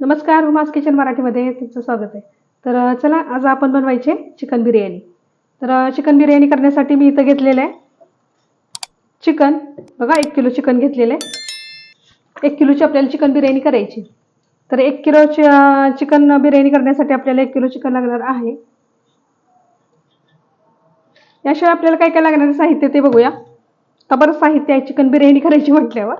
नमस्कार hummus kitchen मराठीमध्ये तुमचं स्वागत आहे. तर चला आज आपण बनवायचे चिकन बिर्याणी. तर चिकन बिर्याणी करण्यासाठी मी इथं घेतलेलं आहे. चिकन बघा एक किलो चिकन घेतलेलं आहे. एक किलोची आपल्याला चिकन बिर्याणी करायची. तर एक किलोची चिकन बिर्याणी करण्यासाठी आपल्याला एक किलो चिकन लागणार आहे. याशिवाय आपल्याला काय काय लागणार साहित्य ते बघूया. का बरं साहित्य आहे चिकन बिर्याणी करायची म्हटल्यावर.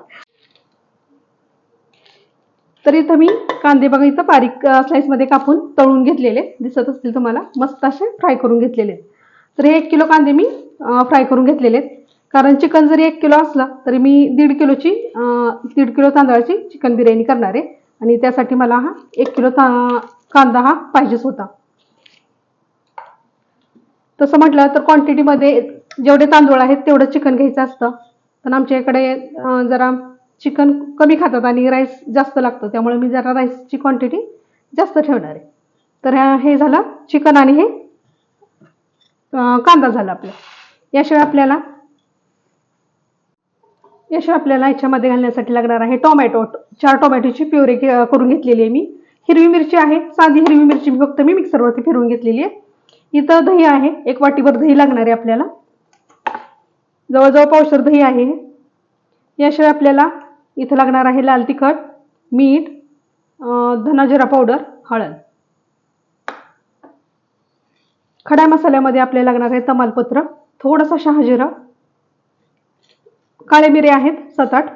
तर इथं मी कांदे बघा इथं बारीक स्लाईसमध्ये कापून तळून घेतलेले. दिसत असतील तुम्हाला. मस्त असे फ्राय करून घेतलेले. आहेत. तर हे एक किलो कांदे मी फ्राय करून घेतलेले आहेत कारण चिकन जरी एक किलो असला तरी मी दीड किलोची दीड किलो तांदळाची चिकन बिर्याणी करणार आहे. आणि त्यासाठी मला हा एक किलो ता कांदा हा पाहिजेच होता. तसं म्हटलं तर क्वांटिटीमध्ये जेवढे तांदूळ आहेत तेवढं चिकन घ्यायचं असतं. पण आमच्या इकडे जरा चिकन कमी खातात आणि राईस जास्त लागतं. त्यामुळे मी जरा राईसची क्वांटिटी जास्त ठेवणार आहे. तर हे झालं चिकन आणि हे कांदा झाला आपला. याशिवाय आपल्याला याशिवाय आपल्याला याच्यामध्ये घालण्यासाठी लागणार आहे टोमॅटो चार टोमॅटोची प्युरी करून घेतलेली आहे मी. हिरवी मिरची आहे. साधी हिरवी मिरची फक्त मी मिक्सरवरती फिरवून घेतलेली आहे. इथं दही आहे. एक वाटीभर दही लागणार आहे आपल्याला. जवळजवळ पावसर दही आहे याशिवाय आपल्याला इथं लागणार आहे लाल तिखट मीठ धनाजिरा पावडर हळद. खड्या मसाल्यामध्ये आपल्याला लागणार आहे तमालपत्र थोडासा शहाजिरा. काळे मिरे आहेत सात आठ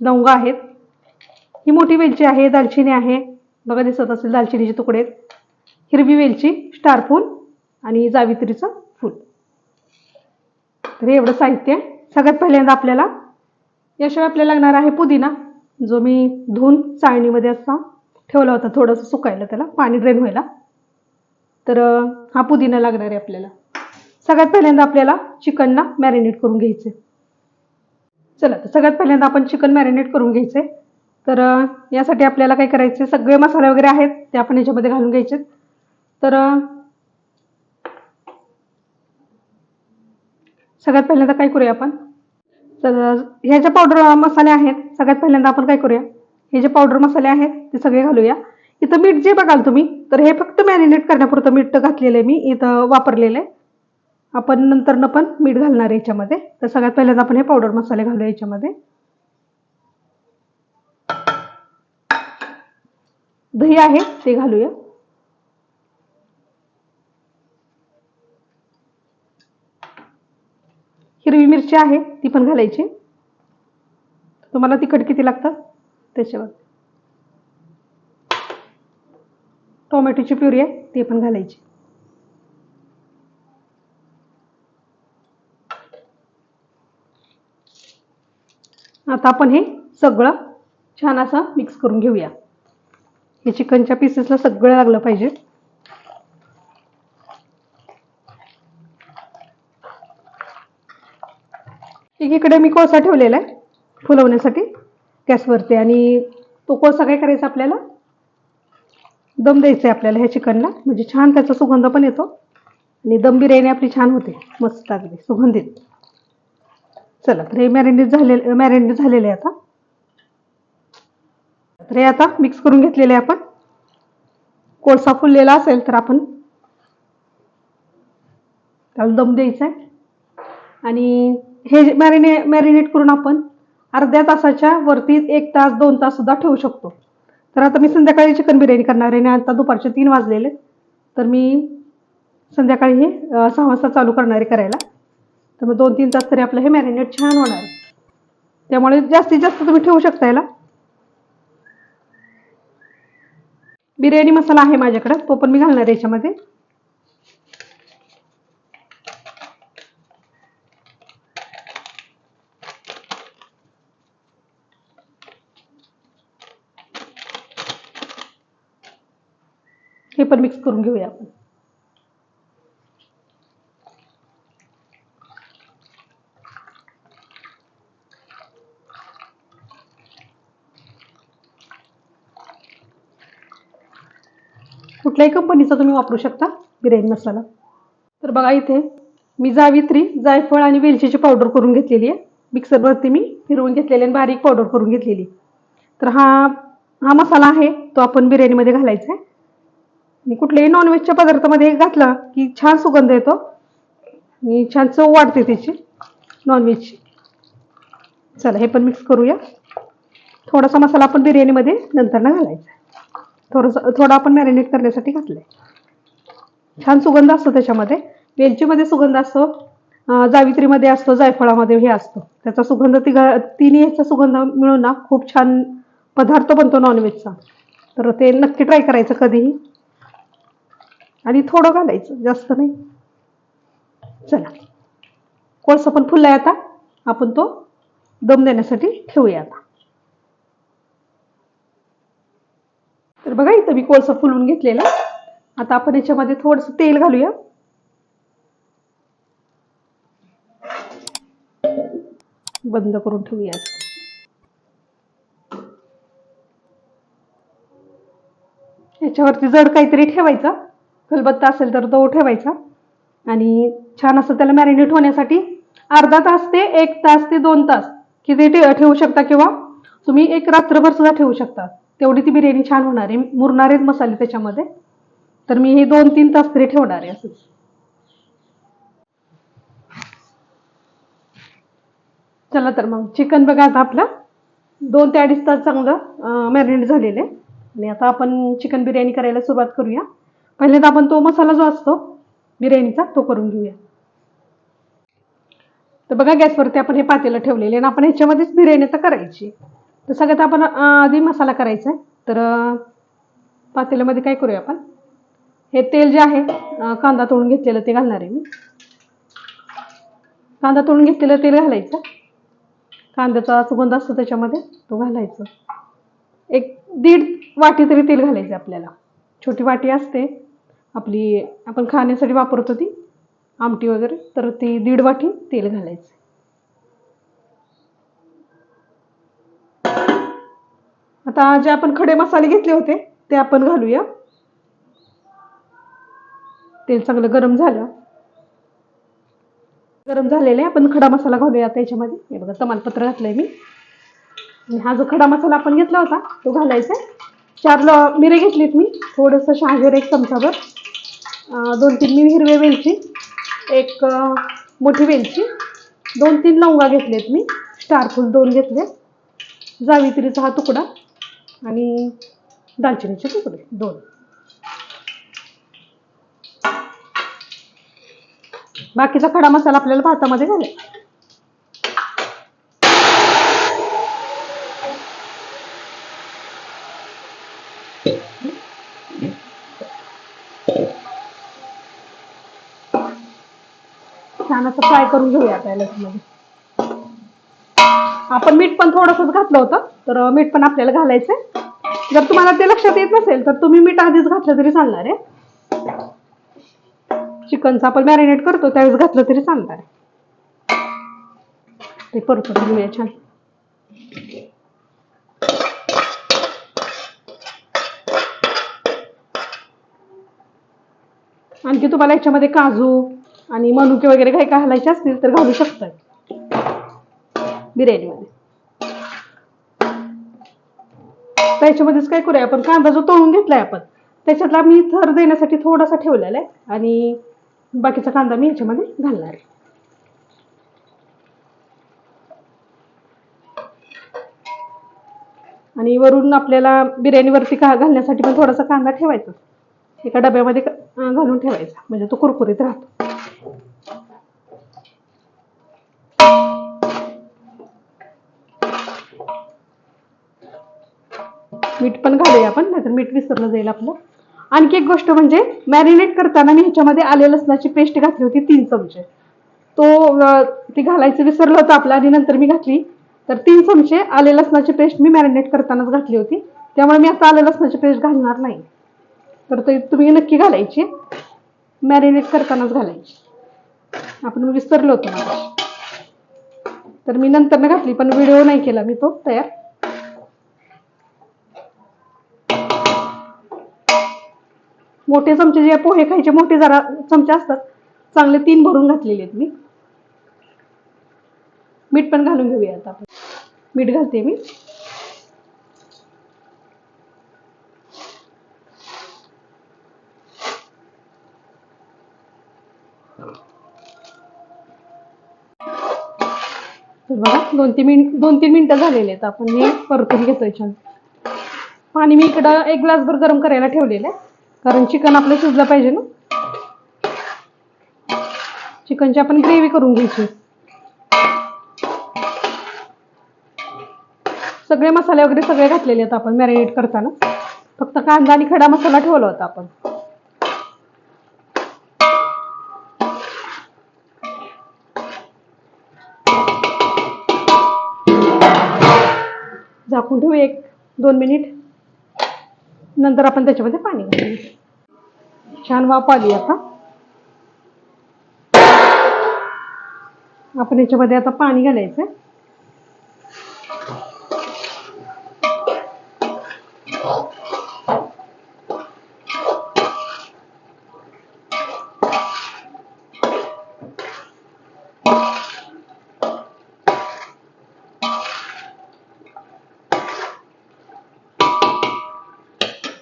लवंग आहेत. ही मोठी वेलची आहे दालचिनी आहे. बघा दिसत असेल दालचिनीचे तुकडे. हिरवी वेलची स्टार फूल आणि जावित्रीचं फूल. तर हे एवढं साहित्य. आहे. सगळ्यात पहिल्यांदा आपल्याला याशिवाय आपल्याला लागणार आहे पुदिना जो मी धुवून चाळणीमध्ये असा ठेवला होता थोडंसं सुकायला त्याला पाणी ड्रेन व्हायला. तर हा पुदिना लागणार आहे आपल्याला. सगळ्यात पहिल्यांदा आपल्याला चिकनला मॅरिनेट करून घ्यायचे चला तर सगळ्यात पहिल्यांदा आपण चिकन मॅरिनेट करून घ्यायचे तर यासाठी आपल्याला काय करायचे सगळे मसाले वगैरे आहेत ते आपण याच्यामध्ये घालून घ्यायचे. तर सगळ्यात पहिल्यांदा काय करूया आपण? तर ह्या ज्या पावडर मसाले आहेत सगळ्यात पहिल्यांदा आपण काय करूया? हे जे पावडर मसाले आहेत ते सगळे घालूया. इथं मीठ जे बघाल तुम्ही तर हे फक्त मॅरिनेट करण्यापुरतं मीठ घातलेलं आहे मी इथं वापरलेलं आहे. आपण नंतरनं पण मीठ घालणार आहे याच्यामध्ये. तर सगळ्यात पहिल्यांदा आपण हे पावडर मसाले घालूया याच्यामध्ये. दही आहे ते घालूया. हिरवी मिरची आहे ती पण घालायची. तुम्हाला तिखट किती लागतं? त्याच्यावर. टोमॅटोची प्युरी आहे ती पण घालायची. आता आपण हे सगळं छान असं मिक्स करून घेऊया. हे चिकनच्या पीसेसला सगळं लागलं पाहिजे. एकीकडे मी कोळसा ठेवलेला आहे फुलवण्यासाठी गॅसवरती. आणि तो कोळसा काय करायचा आपल्याला? दम द्यायचा आहे आपल्याला ह्या चिकनला. म्हणजे छान त्याचा सुगंध पण येतो. आणि दम बिर्याणी आपली छान होते. मस्त अगदी सुगंधित चला तर हे मॅरिनेट झालेलं मॅरिनेट झालेलं आहे आता. तर हे आता मिक्स करून घेतलेले आहे आपण. कोळसा फुललेला असेल तर आपण त्याला दम द्यायचा आहे. आणि हे मॅरिने मॅरिनेट करून आपण अर्ध्या तासाच्या वरती एक तास दोन तास सुद्धा ठेवू शकतो. तर आता मी संध्याकाळी चिकन बिर्याणी करणार आहे आणि आता दुपारचे तीन वाजलेले तर मी संध्याकाळी हे सहा वाजता चालू करणार आहे करायला. तर मग दोन तीन तास तरी आपलं हे मॅरिनेट छान होणार आहे. त्यामुळे जास्तीत जास्त तुम्ही ठेवू शकता याला. बिर्याणी मसाला आहे माझ्याकडं तो पण मी घालणार आहे याच्यामध्ये. हे पण मिक्स करून घेऊया आपण. कुठल्याही कंपनीचा तुम्ही वापरू शकता बिर्याणी मसाला. तर बघा इथे मी जावित्री जायफळ आणि वेलचीची पावडर करून घेतलेली आहे. मिक्सरवरती मी फिरवून घेतलेली आणि बारीक पावडर करून घेतलेली. तर हा हा मसाला आहे तो आपण बिर्याणीमध्ये घालायचा आहे. आणि कुठल्याही नॉनव्हेजच्या पदार्थामध्ये घातला की छान सुगंध येतो. आणि छान चव वाढते त्याची नॉनव्हेजची चला हे पण मिक्स करूया. थोडासा मसाला आपण बिर्याणीमध्ये नंतर ना घालायचा. थोडंसं थोडा आपण मॅरिनेट करण्यासाठी घातलंय. छान सुगंध असतो त्याच्यामध्ये. वेलचीमध्ये सुगंध असतो जावित्रीमध्ये असतो जायफळामध्ये हे असतो. त्याचा सुगंध तिघा तिन्ही ह्याचा सुगंध मिळून ना खूप छान पदार्थ बनतो नॉनव्हेजचा तर ते नक्की ट्राय करायचं कधीही. आणि थोडं घालायचं जास्त नाही. चला. कोळसा पण फुललाय आता. आपण तो दम देण्यासाठी ठेवूया आता. तर बघा इथं मी कोळसा फुलवून घेतलेला. आता आपण याच्यामध्ये थोडंसं तेल घालूया. बंद करून ठेवूया याच्यावरती जड काहीतरी ठेवायचं. खलबत्ता असेल तर तो ठेवायचा. आणि छान असं त्याला मॅरिनेट होण्यासाठी अर्धा तास ते एक तास ते दोन तास किती ठे- ठेवू शकता किंवा तुम्ही एक रात्रभर सुद्धा ठेवू शकता. तेवढी ती बिर्याणी छान होणार आहे. मुरणार आहेत मसाले त्याच्यामध्ये. तर मी हे दोन तीन तास तरी ठेवणार आहे असंच. चला तर मग चिकन बघा आता आपलं. दोन ते अडीच तास चांगलं मॅरिनेट झालेलं आहे. आणि आता आपण चिकन बिर्याणी करायला सुरुवात करूया. पहिल्यांदा आपण तो मसाला जो असतो बिर्याणीचा तो करून घेऊया. तर बघा गॅसवरती आपण हे पातेलं ठेवलेले आणि आपण ह्याच्यामध्येच बिर्याणी तर करायची. तर सगळ्यात आपण आधी मसाला करायचा आहे तर पातेल्यामध्ये काय करूया आपण? हे तेल जे आहे कांदा तोडून घेतलेलं ते घालणार आहे मी. कांदा तोडून घेतलेलं तेल घालायचं. कांद्याचा सुगंध असतो त्याच्यामध्ये तो घालायचा. एक दीड वाटी तरी तेल घालायचं आपल्याला. छोटी वाटी असते. आपली आपण खाण्यासाठी वापरतो ती आमटी वगैरे तर ती दीड वाटी तेल घालायचं. आता जे आपण खडे मसाले घेतले होते ते आपण घालूया. तेल चांगलं गरम झालं. गरम झालेलं आहे आपण खडा मसाला घालूया आता याच्यामध्ये. हे बघा तमालपत्र घातलंय मी. हा जो खडा मसाला आपण घेतला होता तो घालायचा आहे. चार ल मिरे घेतलीत मी थोडंसं शहाजीर एक चमचाभर. दोन तीन मी हिरवे वेलची एक मोठी वेलची दोन तीन लवंगा घेतलेत मी स्टारफूल दोन घेतले जावित्रीचा हा तुकडा आणि दालचिनीचे तुकडे दोन. बाकीचा खडा मसाला आपल्याला भातामध्ये घालायचा छान असं फ्राय करून घेऊया आता आपण मीठ पण थोडंसंच घातलं होतं तर मीठ पण आपल्याला घालायचंय. जर तुम्हाला ते लक्षात येत नसेल तर तुम्ही मीठ आधीच घातलं तरी चालणार आहे. चिकनचं आपण मॅरिनेट करतो त्यावेळेस घातलं तरी चालणार आहे. ते परतून घेऊया छान. आणखी तुम्हाला याच्यामध्ये काजू आणि मनुके वगैरे काही घालायचे असतील तर घालू शकतात. बिर्याणीमध्ये. त्याच्यामध्येच काय करूया आपण? कांदा जो तळून घेतलाय आपण त्याच्यातला मी थर देण्यासाठी थोडासा ठेवलेला आहे आणि बाकीचा कांदा मी याच्यामध्ये घालणार आहे. आणि वरून आपल्याला बिर्याणीवरती का घालण्यासाठी पण थोडासा कांदा ठेवायचा. एका डब्यामध्ये घालून ठेवायचा. म्हणजे तो कुरकुरीत राहतो. मीठ पण घालूया आपण नाहीतर मीठ विसरलं जाईल आपलं. आणखी एक गोष्ट म्हणजे मॅरिनेट करताना मी ह्याच्यामध्ये आले लसणाची पेस्ट घातली होती तीन चमचे. तो ते ती घालायचं विसरलं होतं आपलं आणि नंतर मी घातली. तर तीन चमचे आले लसणाची पेस्ट मी मॅरिनेट करतानाच घातली होती. त्यामुळे मी आता आले लसणाची पेस्ट घालणार नाही. तर ते तुम्ही नक्की घालायची. मॅरिनेट करतानाच घालायची. आपण विसरलो होतो तर मी नंतर घातली पण व्हिडिओ नाही केला मी तो तयार. मोठे चमचे जे पोहे खायचे मोठे जरा चमचे असतात. चांगले तीन भरून घातलेले आहेत मी. मीठ पण घालून घेऊया आता आपण. मीठ घालते मी. बघा दोन तीन मिनिट दोन तीन मिनिटं झालेले आहेत. आपण हे परतून घेतोय छान. पाणी मी इकडं एक ग्लासभर गरम करायला ठेवलेलं आहे. कारण चिकन आपलं शिजलं पाहिजे ना? चिकनची आपण ग्रेव्ही करून घ्यायची. सगळे मसाले वगैरे सगळे घातलेले आहेत आपण मॅरिनेट करताना. फक्त कांदा आणि खडा मसाला ठेवला होता आपण. झाकून ठेवू एक दोन मिनिट. नंतर आपण त्याच्यामध्ये पाणी घालू. छान वाफ आली आता. आपण याच्यामध्ये आता पाणी घालायचं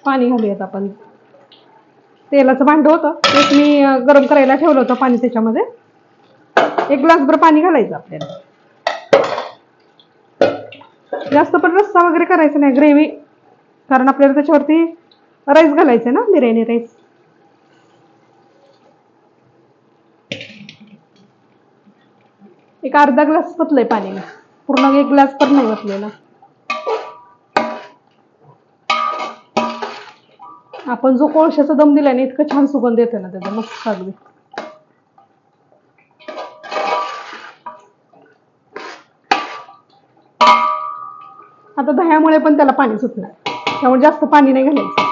पाणी घालूयात आपण. तेलाचं भांडं होतं. तेच मी गरम करायला ठेवलं होतं पाणी त्याच्यामध्ये. एक ग्लासभर पाणी घालायचं आपल्याला. जास्त पण रस्सा वगैरे करायचा नाही ग्रेव्ही. कारण आपल्याला त्याच्यावरती राईस घालायचं ना बिर्याणी राईस. एक अर्धा ग्लास पतलंय पाणी. पूर्ण एक ग्लास पण नाही ओतलेला आपण जो कोळशाचा दम दिला ना इतकं छान सुगंध येतो ना त्याचा मस्त अगदी आता दह्यामुळे पण त्याला पाणी सुटणार. त्यामुळे जास्त पाणी नाही घालायचं.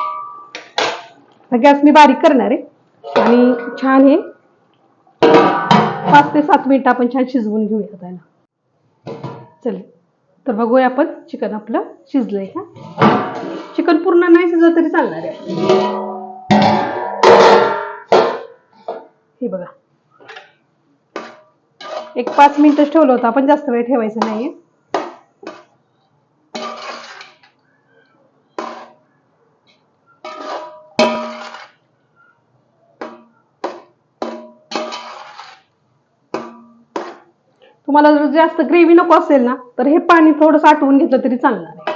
आता गॅस मी बारीक करणार आहे. आणि छान हे पाच ते सात मिनिटं आपण छान शिजवून घेऊया त्याला चल. तर बघूया आपण चिकन आपलं शिजलंय का? चिकन पूर्ण नाही शिजलं तरी चालणार आहे. हे बघा. एक पाच मिनिटच ठेवलं होतं आपण जास्त वेळ ठेवायचं नाहीये. तुम्हाला जर जास्त ग्रेव्ही नको असेल ना तर हे पाणी थोडंसं आटवून घेतलं तरी चालणार आहे.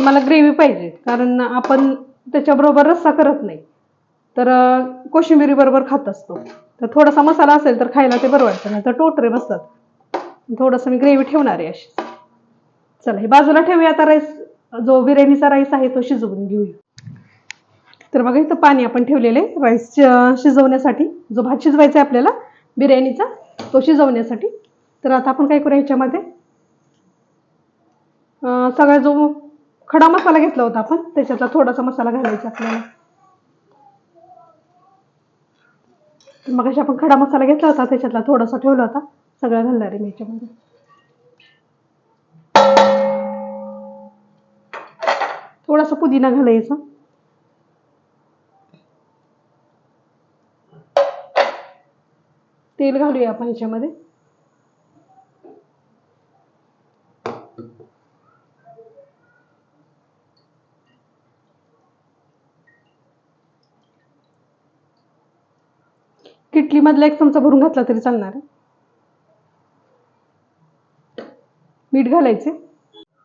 पण मला ग्रेव्ही पाहिजे. कारण आपण त्याच्याबरोबर रस्सा करत नाही. तर कोशिंबिरीबरोबर बरोबर खात असतो. तर थोडासा मसाला असेल तर खायला ते बरं वाटतं नाही तर टोटरे बसतात. थोडंसं मी ग्रेव्ही ठेवणार आहे अशी चला हे बाजूला ठेवूया. आता राईस जो बिर्याणीचा राईस आहे तो शिजवून घेऊया. तर बघा इथं पाणी आपण ठेवलेले राईस शिजवण्यासाठी जो भात शिजवायचा आहे आपल्याला बिर्याणीचा तो शिजवण्यासाठी. तर आता आपण काय करूया ह्याच्यामध्ये सगळा जो खडा मसाला घेतला होता आपण त्याच्यातला थोडासा मसाला घालायचा आपल्याला. मग मग आपण खडा मसाला घेतला होता त्याच्यातला थोडासा ठेवला होता. सगळा घालणार आहे मी ह्याच्यामध्ये थोडासा पुदिना घालायचा. तेल घालूया आपण ह्याच्यामध्ये किटलीमधला एक चमचा भरून घातला तरी चालणार. आहे मीठ घालायचे.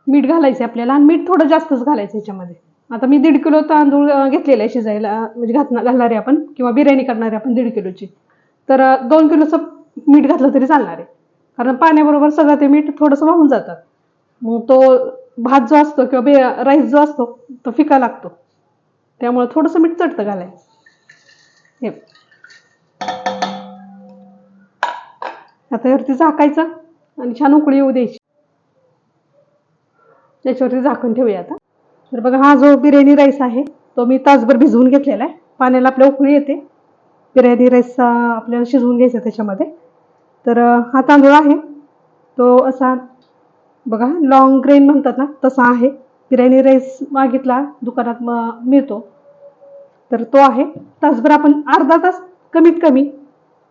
मीठ घालायचे आपल्याला आणि मीठ थोडं जास्तच घालायचं याच्यामध्ये. आता मी दीड किलो तांदूळ घेतलेले घेतलेला आहे शिजायला म्हणजे घातणार घालणार आहे आपण किंवा बिर्याणी करणार आहे आपण दीड किलोची. तर दोन किलोचं मीठ घातलं तरी चालणार आहे. कारण पाण्याबरोबर सगळं ते मीठ थोडंसं वाहून जातं. मग तो भात जो असतो किंवा बे राईस जो असतो तो फिका लागतो. त्यामुळे थोडंसं मीठ चटतं घालायचं हे. आता वरती झाकायचं आणि छान उकळी येऊ द्यायची. त्याच्यावरती झाकून ठेवूया आता. तर बघा हा जो बिर्याणी राईस आहे तो मी तासभर भिजवून घेतलेला आहे. पाण्याला आपल्या उकळी येते. बिर्याणी राईस आपल्याला शिजवून घ्यायचा त्याच्यामध्ये. तर हा तांदूळ आहे. तो असा बघा लॉंग ग्रेन म्हणतात ना तसा आहे. बिर्याणी राईस मागितला दुकानात मिळतो. तर तो आहे. तासभर आपण अर्धा तास कमीत कमी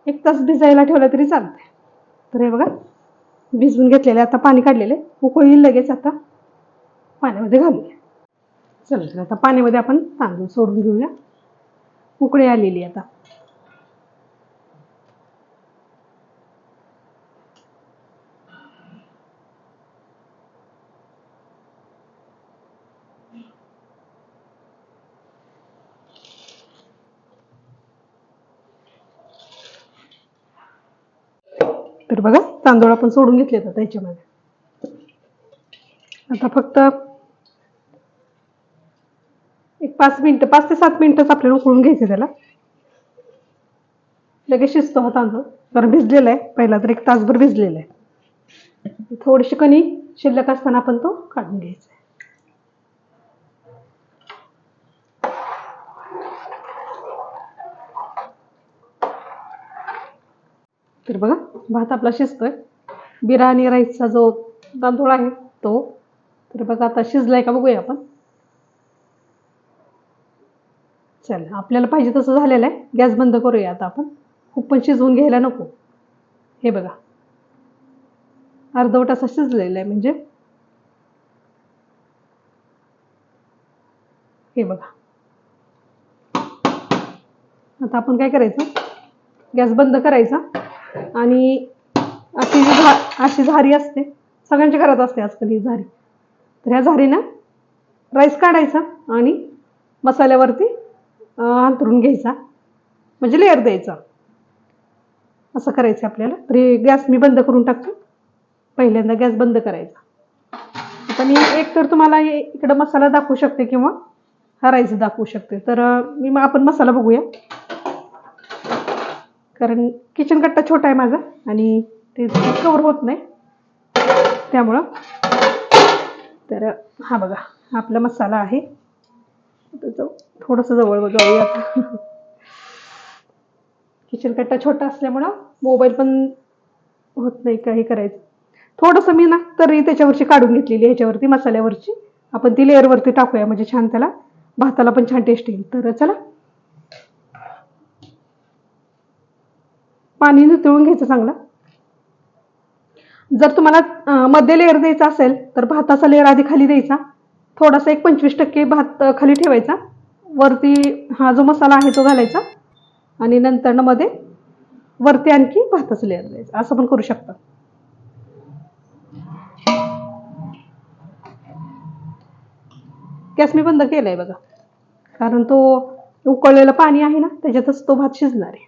एक तास भिजायला ठेवला तरी चालतंय. तर हे बघा भिजवून घेतलेले आता पाणी काढलेले. उकळी येईल लगेच आता. पाण्यामध्ये घालूया. चल तर आता पाण्यामध्ये आपण तांदूळ सोडून घेऊया. उकळी आलेली आता. तर बघा तांदूळ आपण सोडून घेतले आता त्याच्यामध्ये. आता फक्त एक पाच मिनटं पाच ते सात मिनिटच आपल्याला उकळून घ्यायचं त्याला. लगेच शिजतो हा तांदूळ. कारण भिजलेला आहे. पहिला तर एक तासभर भिजलेला आहे. थोडीशी कणी शिल्लक असताना आपण तो काढून घ्यायचा आहे. तर बघा भात आपला शिजतोय. बिर्याणी राईसचा जो तांदूळ आहे तो तर बघा आता शिजलाय का बघूया आपण. चल आपल्याला पाहिजे तसं झालेलं आहे. गॅस बंद करूया आता आपण. खूप पण शिजवून घ्यायला नको. हे बघा. अर्धवट असा शिजलेला आहे म्हणजे. हे बघा. आता आपण काय करायचं? गॅस बंद करायचा. आणि अशी जी झा अशी झारी असते सगळ्यांच्या घरात असते आजकाल ही झारी. तर ह्या झारीनं राईस काढायचा आणि मसाल्यावरती अंतरून घ्यायचा. म्हणजे लेअर द्यायचा. असं करायचं आपल्याला. तर गॅस मी बंद करून टाकतो. पहिल्यांदा गॅस बंद करायचा. आता मी एक तर तुम्हाला इकडं मसाला दाखवू शकते किंवा हा राईस दाखवू शकते. तर मी मग आपण मसाला बघूया. कारण किचन कट्टा छोटा आहे माझा आणि ते कवर होत नाही. त्यामुळं तर हा बघा आपला मसाला आहे. जाऊ थोडंसं जवळ जाऊया आता किचन कट्टा छोटा असल्यामुळं मोबाईल पण होत नाही काही करायचं. थोडंसं मी ना तरी त्याच्यावरची काढून घेतलेली ह्याच्यावरती मसाल्यावरची. आपण ती लेअरवरती टाकूया म्हणजे छान त्याला. भाताला पण छान टेस्ट येईल. तर चला पाणी नितळून घ्यायचं चांगलं. जर तुम्हाला मध्ये लेअर द्यायचा असेल तर भाताचा लेअर आधी खाली द्यायचा. थोडासा एक पंचवीस टक्के भात खाली ठेवायचा. वरती हा जो मसाला आहे तो घालायचा. आणि नंतर ना मध्ये वरती आणखी भाताचं लेअर द्यायचं. असं पण करू शकता. गॅस मी बंद केलाय बघा. कारण तो उकळलेलं पाणी आहे ना त्याच्यातच तो भात शिजणार आहे.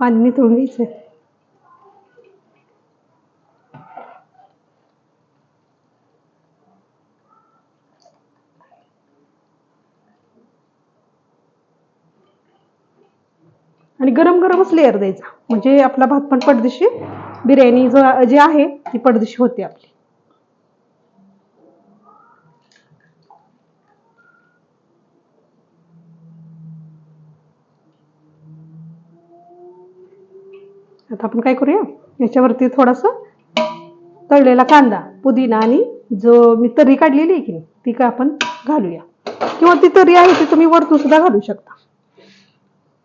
पाणी निथळून घ्यायचं आणि गरम गरमच लेअर द्यायचा. म्हणजे आपला भात पण पडदिशी बिर्याणी जो जी आहे ती पडदिशी होते आपली. आता आपण काय करूया? याच्यावरती थोडासा तळलेला कांदा पुदिना आणि जो मी तर्री काढलेली आहे की नाही ती का आपण घालूया. किंवा ती तर्री आहे ती तुम्ही वरतून सुद्धा घालू शकता.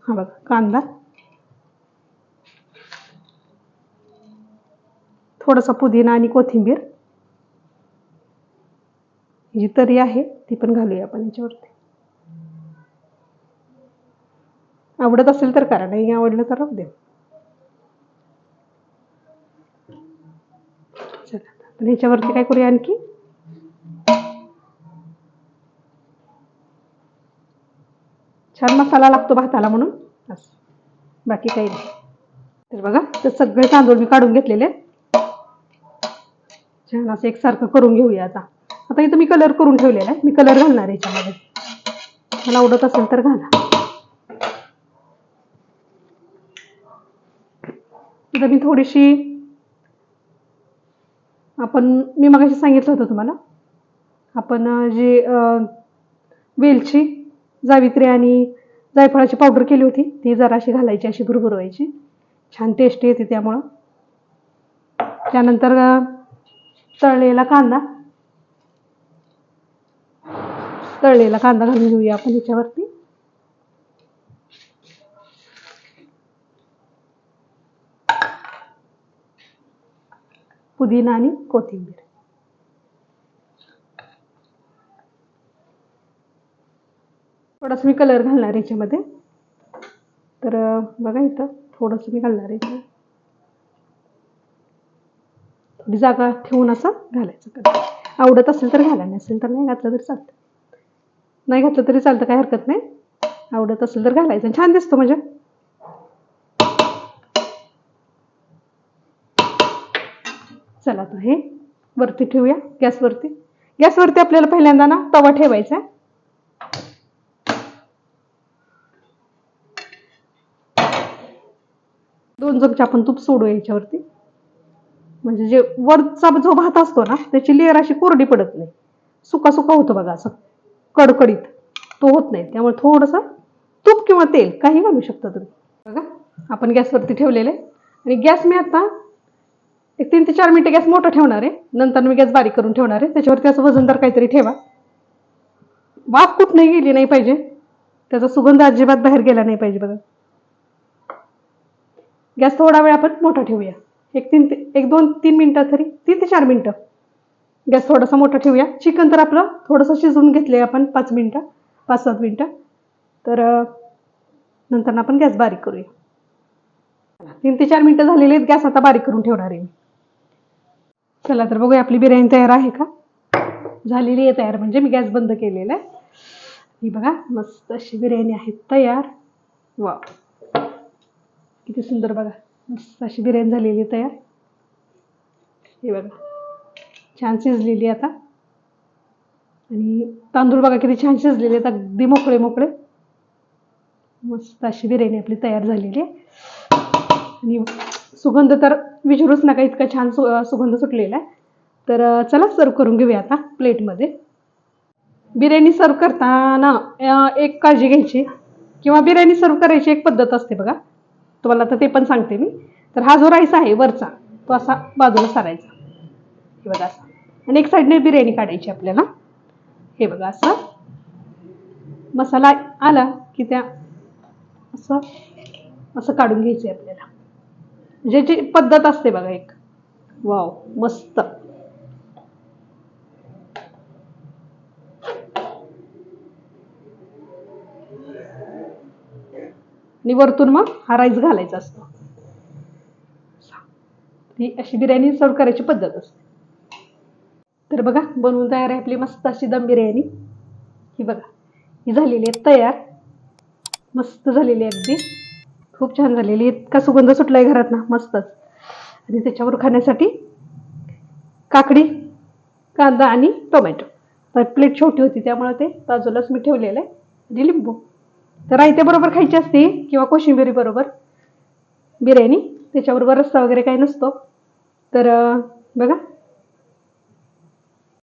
हा बघा कांदा. थोडासा पुदिना आणि कोथिंबीर. जी तर्री आहे ती पण घालूया आपण याच्यावरती. आवडत असेल तर करा नाही आवडलं तर राहू द्या. ह्याच्यावरती काय करूया आणखी? छान मसाला लागतो भाताला म्हणून. बाकी काही नाही. तर बघा ते सगळे तांदूळ मी काढून घेतलेले. छान असं एकसारखं करून घेऊया आता. आता इथं मी कलर करून ठेवलेला आहे. मी कलर घालणार आहे याच्यामध्ये. मला आवडत असेल तर घाला. इथं मी थोडीशी आपण मी मगाशी सांगितलं होतं तुम्हाला. आपण जी वेलची जावित्री आणि जायफळाची पावडर केली होती ती जराशी घालायची अशी भुरभुरवायची. छान टेस्टी येते त्यामुळं. त्यानंतर तळलेला कांदा. तळलेला कांदा घालून घेऊया आपण याच्यावरती. पुदिना आणि कोथिंबीर. थोडासा मी कलर घालणार आहे याच्यामध्ये. तर बघा इथं थोडंसं मी घालणार आहे थोडी जागा ठेवून असं घालायचं कधी. आवडत असेल तर घाला नसेल तर नाही घातलं तरी चालतं. नाही घातलं तरी चालतं काही हरकत नाही. आवडत असेल तर घालायचं. छान दिसतो म्हणजे. चला आता हे वरती ठेवूया. गॅसवरती गॅसवरती आपल्याला पहिल्यांदा ना तवा ठेवायचा आहे. दोन चमचे आपण तूप सोडू याच्यावरती. म्हणजे जे वरचा जो भात असतो ना त्याची लेअर अशी कोरडी पडत नाही. सुका सुका होतो बघा असं. कडकडीत. तो होत नाही. त्यामुळे थोडंसं तूप किंवा तेल काही घालू शकता तुम्ही. बघा आपण गॅसवरती ठेवलेलं आहे. आणि गॅस मी आता एक तीन ते चार मिनटं गॅस मोठा ठेवणार आहे. नंतर मी गॅस बारीक करून ठेवणार आहे. त्याच्यावरती असं वजनदार काहीतरी ठेवा. वाफ कुठनंही गेली नाही पाहिजे. त्याचा सुगंध अजिबात बाहेर गेला नाही पाहिजे बघा. गॅस थोडा वेळ आपण मोठा ठेवूया. एक तीन ते एक दोन तीन मिनटं तरी तीन ते चार मिनटं. गॅस थोडासा मोठा ठेवूया. चिकन तर आपलं थोडंसं शिजवून घेतले आपण पाच मिनटं पाच सात मिनटं. तर नंतर आपण गॅस बारीक करूया. तीन ते चार मिनटं झालेली आहेत. गॅस आता बारीक करून ठेवणार आहे मी. चला तर बघूया आपली बिर्याणी तयार आहे का? झालेली आहे तयार म्हणजे मी गॅस बंद केलेला आहे. ही बघा मस्त अशी बिर्याणी आहे तयार. वा किती सुंदर बघा मस्त अशी बिर्याणी झालेली आहे तयार. हे बघा छान शिजलेली आहे आता. आणि तांदूळ बघा किती छान शिजलेले आहेत अगदी मोकळे मोकळे. मस्त अशी बिर्याणी आपली तयार झालेली आहे. आणि सुगंध तर विचारूच नका इतका छान सु सुगंध सुटलेला आहे. तर चला सर्व करून घेऊया आता प्लेटमध्ये बिर्याणी सर्व करताना एक काळजी घ्यायची. किंवा बिर्याणी सर्व करायची एक पद्धत असते बघा. तुम्हाला आता ते पण सांगते मी. तर हा जो राईस आहे वरचा तो असा बाजूला सारायचा. हे बघा असा. आणि एक साईडने बिर्याणी काढायची आपल्याला. हे बघा असं. मसाला आला की त्या असं असं काढून घ्यायचं आहे आपल्याला. म्हणजे जी पद्धत असते बघा एक. वाव मस्त. आणि वरतून मग हा राईस घालायचा असतो. ही अशी बिर्याणी सर्व करायची पद्धत असते. तर बघा बनवून तयार आहे आपली मस्त अशी दम बिर्याणी. ही बघा ही झालेली आहे तयार. मस्त झालेली आहे अगदी. खूप छान झालेली इतका सुगंध सुटलाय घरात ना मस्तच. आणि त्याच्यावर खाण्यासाठी काकडी कांदा आणि टोमॅटो. तर प्लेट छोटी होती त्यामुळे ते बाजूलाच मी ठेवलेलं आहे. आणि लिंबू. तर रायत्याबरोबर खायची असते किंवा कोशिंबिरीबरोबर बिर्याणी त्याच्याबरोबर रस्सा वगैरे काही नसतो. तर बघा.